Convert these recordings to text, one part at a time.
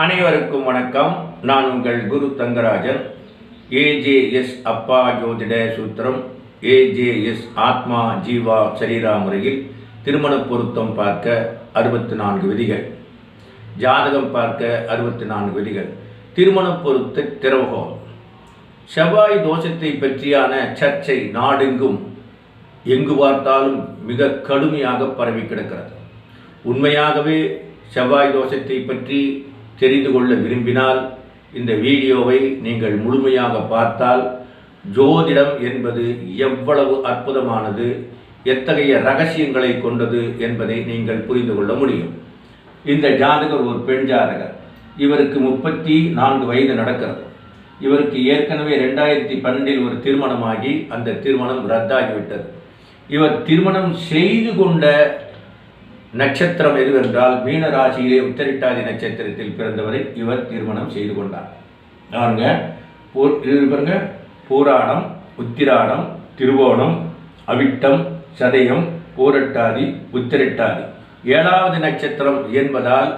அனைவருக்கும் வணக்கம். நான் உங்கள் குரு தங்கராஜன். ஏஜேஎஸ் அப்பா ஜோதிட சூத்திரம். ஏஜேஎஸ் ஆத்மா ஜீவா சரீரா முறையில் திருமண பொருத்தம் பார்க்க அறுபத்தி நான்கு விதிகள். ஜாதகம் பார்க்க அறுபத்தி நான்கு விதிகள். திருமண பொருத்த திரவகம். செவ்வாய் தோஷத்தை பற்றியான சர்ச்சை நாடெங்கும் எங்கு பார்த்தாலும் மிக கடுமையாக பரவி கிடக்கிறது. உண்மையாகவே செவ்வாய் தோஷத்தை பற்றி தெரிந்து கொள்ள விரும்பினால் இந்த வீடியோவை நீங்கள் முழுமையாக பார்த்தால் ஜோதிடம் என்பது எவ்வளவு அற்புதமானது எத்தகைய ரகசியங்களை கொண்டது என்பதை நீங்கள் புரிந்து கொள்ள முடியும். இந்த ஜாதகர் ஒரு பெண் ஜாதகர். இவருக்கு முப்பத்தி நான்கு வயது நடக்கிறது. இவருக்கு ஏற்கனவே ரெண்டாயிரத்தி பன்னெண்டில் ஒரு திருமணமாகி அந்த திருமணம் ரத்தாகிவிட்டது. இவர் திருமணம் செய்து கொண்ட நட்சத்திரம் எதுவென்றால் மீன ராசியிலே உத்தரிட்டாதி நட்சத்திரத்தில் பிறந்தவரை இவர் திருமணம் செய்து கொண்டார். பாருங்க பாருங்க பூராடம் உத்திராடம் திருவோணம் அவிட்டம் சதயம் பூரட்டாதி உத்திரட்டாதி. ஏழாவது நட்சத்திரம் என்பதால்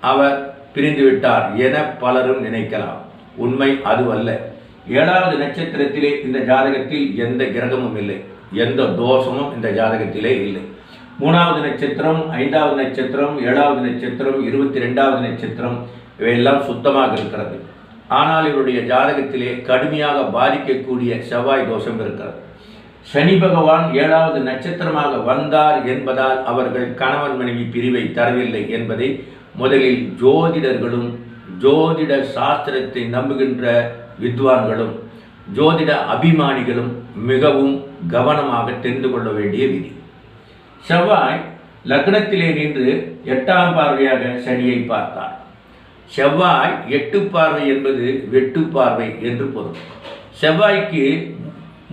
அவர் பிரிந்துவிட்டார் என பலரும் நினைக்கலாம். உண்மை அதுவல்ல. ஏழாவது நட்சத்திரத்திலே இந்த ஜாதகத்தில் எந்த கிரகமும் இல்லை. எந்த தோஷமும் இந்த ஜாதகத்திலே இல்லை. மூணாவது நட்சத்திரம் ஐந்தாவது நட்சத்திரம் ஏழாவது நட்சத்திரம் இருபத்தி ரெண்டாவது நட்சத்திரம் இவையெல்லாம் சுத்தமாக இருக்கிறது. ஆனால் இவருடைய ஜாதகத்திலே கடுமையாக பாதிக்கக்கூடிய செவ்வாய் தோஷம் இருக்கிறது. சனி பகவான் ஏழாவது நட்சத்திரமாக வந்தார் என்பதால் அவர்கள் கணவன் மனைவி பிரிவை தரவில்லை என்பதை முதலில் ஜோதிடர்களும் ஜோதிட சாஸ்திரத்தை நம்புகின்ற வித்வான்களும் ஜோதிட அபிமானிகளும் மிகவும் கவனமாக தெரிந்து கொள்ள வேண்டிய விதி. செவ்வாய் லக்னத்திலே நின்று எட்டாம் பார்வையாக சனியை பார்த்தார். செவ்வாய் எட்டு பார்வை என்பது வெட்டு பார்வை என்று பொருள். செவ்வாய்க்கு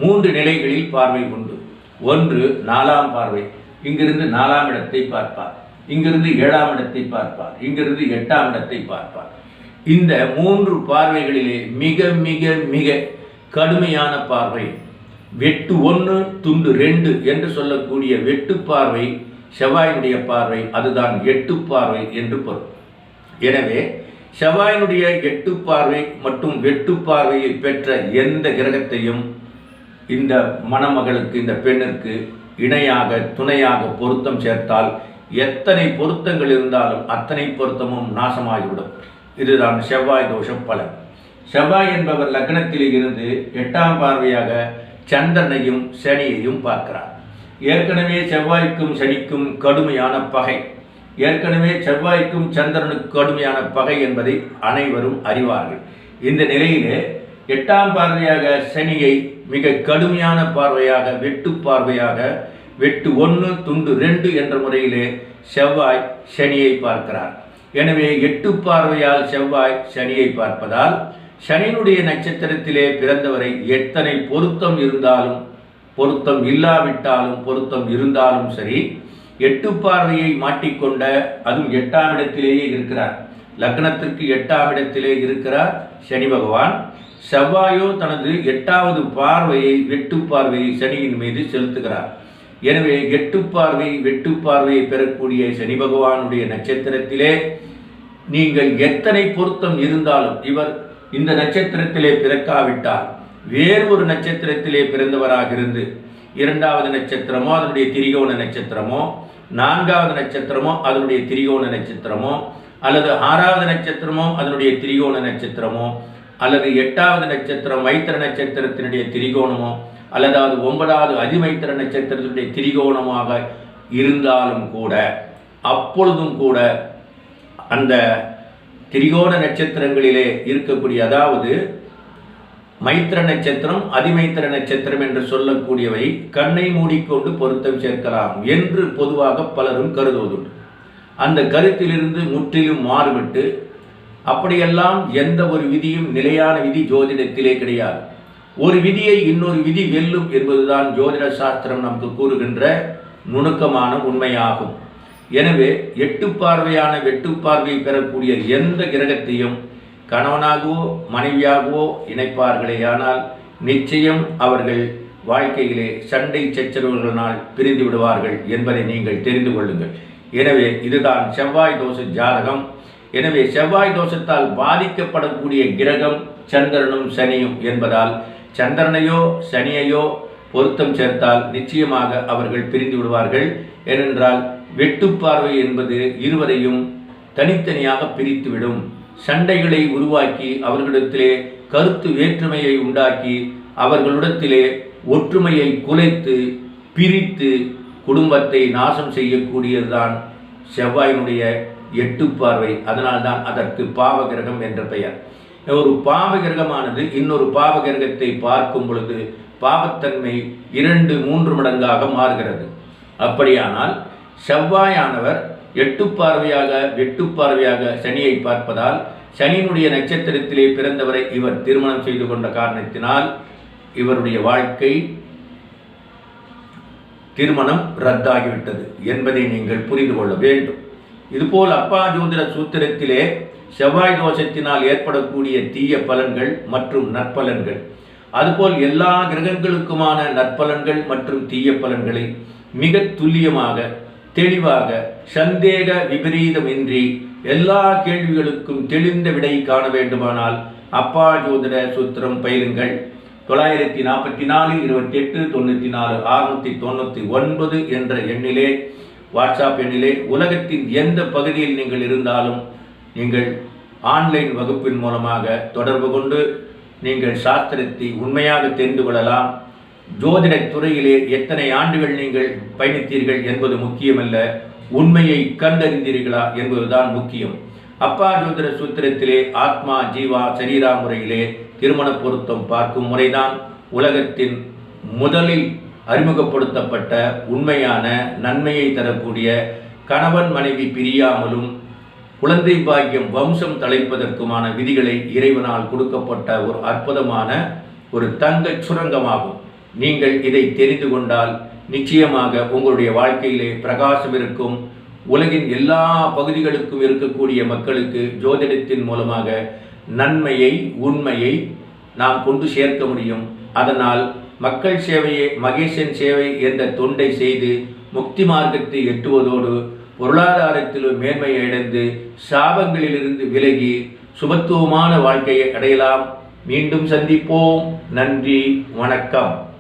மூன்று நிலைகளில் பார்வை உண்டு. ஒன்று நாலாம் பார்வை இங்கிருந்து நாலாம் இடத்தை பார்ப்பார். இங்கிருந்து ஏழாம் இடத்தை பார்ப்பார். இங்கிருந்து எட்டாம் இடத்தை பார்ப்பார். இந்த மூன்று பார்வைகளிலே மிக மிக மிக கடுமையான பார்வை வெட்டு ஒன்று துண்டு ரெண்டு என்று சொல்லக்கூடிய வெட்டு பார்வை செவ்வாயினுடைய பார்வை அதுதான் எட்டு பார்வை என்று பொருள். எனவே செவ்வாயினுடைய எட்டு பார்வை மற்றும் வெட்டு பார்வையை பெற்ற எந்த கிரகத்தையும் இந்த மணமகளுக்கு இந்த பெண்ணிற்கு இணையாக துணையாக பொருத்தம் சேர்த்தால் எத்தனை பொருத்தங்கள் இருந்தாலும் அத்தனை பொருத்தமும் நாசமாகிவிடும். இதுதான் செவ்வாய் தோஷம் பலன். செவ்வாய் என்பவர் லக்னத்தில் இருந்து எட்டாம் பார்வையாக சந்திரனையும் சனியையும் பார்க்கிறார். ஏற்கனவே செவ்வாய்க்கும் சனிக்கும் கடுமையான பகை. ஏற்கனவே செவ்வாய்க்கும் சந்திரனுக்கு கடுமையான பகை என்பதை அனைவரும் அறிவார்கள். இந்த நிலையிலே எட்டாம் பார்வையாக சனியை மிக கடுமையான பார்வையாக வெட்டு பார்வையாக வெட்டு ஒன்று துண்டு ரெண்டு என்ற முறையிலே செவ்வாய் சனியை பார்க்கிறார். எனவே எட்டு பார்வையால் செவ்வாய் சனியை பார்ப்பதால் சனியினுடைய நட்சத்திரத்திலே பிறந்தவரை எத்தனை பொருத்தம் இருந்தாலும் பொருத்தம் இல்லாவிட்டாலும் பொருத்தம் இருந்தாலும் சரி எட்டு பார்வையை மாட்டிக்கொண்ட அதுவும் எட்டாம் இடத்திலேயே இருக்கிறார். லக்னத்திற்கு எட்டாம் இடத்திலே இருக்கிறார் சனி பகவான். செவ்வாயோ தனது எட்டாவது பார்வையை வெட்டு பார்வையை சனியின் மீது செலுத்துகிறார். எனவே எட்டு பார்வை வெட்டு பார்வையை பெறக்கூடிய சனி பகவானுடைய நட்சத்திரத்திலே நீங்கள் எத்தனை பொருத்தம் இருந்தாலும் இவர் இந்த நட்சத்திரத்திலே பிறக்காவிட்டால் வேறு ஒரு நட்சத்திரத்திலே பிறந்தவராக இருந்து இரண்டாவது நட்சத்திரமோ அதனுடைய திரிகோண நட்சத்திரமோ நான்காவது நட்சத்திரமோ அதனுடைய திரிகோண நட்சத்திரமோ அல்லது ஆறாவது நட்சத்திரமோ அதனுடைய திரிகோண நட்சத்திரமோ அல்லது எட்டாவது நட்சத்திரம் மைத்திர நட்சத்திரத்தினுடைய திரிகோணமோ அல்லது அது ஒன்பதாவது அதிமைத்திர நட்சத்திரத்தினுடைய திரிகோணமாக இருந்தாலும் கூட அப்பொழுதும் கூட அந்த திரிகோண நட்சத்திரங்களிலே இருக்கக்கூடிய அதாவது மைத்திர நட்சத்திரம் அதிமைத்திர நட்சத்திரம் என்று சொல்லக்கூடியவை கண்ணை மூடிக்கொண்டு பொருத்தம் சேர்க்கலாம் என்று பொதுவாக பலரும் கருதுவதுண்டு. அந்த கருத்திலிருந்து முற்றிலும் மாறுபட்டு அப்படியெல்லாம் எந்த ஒரு விதியும் நிலையான விதி ஜோதிடத்திலே கிடையாது. ஒரு விதியை இன்னொரு விதி வெல்லும் என்பதுதான் ஜோதிட சாஸ்திரம் நமக்கு கூறுகின்ற நுணுக்கமான உண்மையாகும். எனவே எட்டு பார்வையான வெட்டு பார்வை பெறக்கூடிய எந்த கிரகத்தையும் கணவனாகவோ மனைவியாகவோ இணைப்பார்களேயானால் நிச்சயம் அவர்கள் வாழ்க்கையிலே சண்டை சச்சரவுகளினால் பிரிந்து விடுவார்கள் என்பதை நீங்கள் தெரிந்து கொள்ளுங்கள். எனவே இதுதான் செவ்வாய் தோஷ ஜாதகம். எனவே செவ்வாய் தோஷத்தால் பாதிக்கப்படக்கூடிய கிரகம் சந்திரனும் சனியும் என்பதால் சந்திரனையோ சனியையோ பொருத்தம் சேர்த்தால் நிச்சயமாக அவர்கள் பிரிந்து விடுவார்கள். ஏனென்றால் வெட்டுப்பார்வை என்பது இருவரையும் தனித்தனியாக பிரித்துவிடும். சண்டைகளை உருவாக்கி அவர்களிடத்திலே கருத்து வேற்றுமையை உண்டாக்கி அவர்களிடத்திலே ஒற்றுமையை குலைத்து பிரித்து குடும்பத்தை நாசம் செய்யக்கூடியதுதான் செவ்வாயினுடைய எட்டு பார்வை. அதனால்தான் அதற்கு பாவகிரகம் என்ற பெயர். ஒரு பாவகிரகமானது இன்னொரு பாவகிரகத்தை பார்க்கும் பொழுது பாவத்தன்மை இரண்டு மூன்று மடங்காக மாறுகிறது. அப்படியானால் செவ்வாயானவர் எட்டு பார்வையாக வெட்டு பார்வையாக சனியை பார்ப்பதால் சனியினுடைய நட்சத்திரத்திலே பிறந்தவரை இவர் திருமணம் செய்து கொண்ட காரணத்தினால் இவருடைய வாழ்க்கை திருமணம் ரத்தாகிவிட்டது என்பதை நீங்கள் புரிந்து கொள்ள வேண்டும். இதுபோல் அப்பா ஜோதிட சூத்திரத்திலே செவ்வாய் தோஷத்தினால் ஏற்படக்கூடிய தீய பலன்கள் மற்றும் நற்பலன்கள் அதுபோல் எல்லா கிரகங்களுக்குமான நற்பலன்கள் மற்றும் தீய பலன்களை மிக துல்லியமாக தெளிவாக சந்தேக விபரீதமின்றி எல்லா கேள்விகளுக்கும் தெளிந்த விடை காண வேண்டுமானால் அப்பா ஜோதிட சூத்திரம் பயிலுங்கள். தொள்ளாயிரத்தி நாற்பத்தி நாலு இருபத்தி எட்டு தொண்ணூற்றி நாலு அறுநூற்றி தொண்ணூற்றி ஒன்பது என்ற எண்ணிலே வாட்ஸ்அப் எண்ணிலே உலகத்தின் எந்த பகுதியில் நீங்கள் இருந்தாலும் நீங்கள் ஆன்லைன் வகுப்பின் மூலமாக தொடர்பு கொண்டு நீங்கள் சாஸ்திரத்தை உண்மையாக தெரிந்து கொள்ளலாம். ஜோதிட துறையிலே எத்தனை ஆண்டுகள் நீங்கள் பயணித்தீர்கள் என்பது முக்கியமல்ல உண்மையை கண்டறிந்தீர்களா என்பதுதான் முக்கியம். அப்பா ஜோதிட சூத்திரத்திலே ஆத்மா ஜீவா சரீரா முறையிலே திருமண பொருத்தம் பார்க்கும் முறைதான் உலகத்தின் முதலில் அறிமுகப்படுத்தப்பட்ட உண்மையான நன்மையை தரக்கூடிய கணவன் மனைவி பிரியாமலும் குழந்தை பாக்கியம் வம்சம் தலைப்பதற்குமான விதிகளை இறைவனால் கொடுக்கப்பட்ட ஒரு அற்புதமான ஒரு தங்க சுரங்கமாகும். நீங்கள் இதை தெரிந்து கொண்டால் நிச்சயமாக உங்களுடைய வாழ்க்கையிலே பிரகாசம் இருக்கும். உலகின் எல்லா பகுதிகளுக்கும் இருக்கக்கூடிய மக்களுக்கு ஜோதிடத்தின் மூலமாக நன்மையை உண்மையை நாம் கொண்டு சேர்க்க முடியும். அதனால் மக்கள் சேவையே மகேசன் சேவை என்ற தொண்டை செய்து முக்தி மார்க்கத்தை எட்டுவதோடு பொருளாதாரத்திலும் மேன்மையை அடைந்து சாபங்களிலிருந்து விலகி சுபத்துவமான வாழ்க்கையை அடையலாம். மீண்டும் சந்திப்போம். நன்றி. வணக்கம்.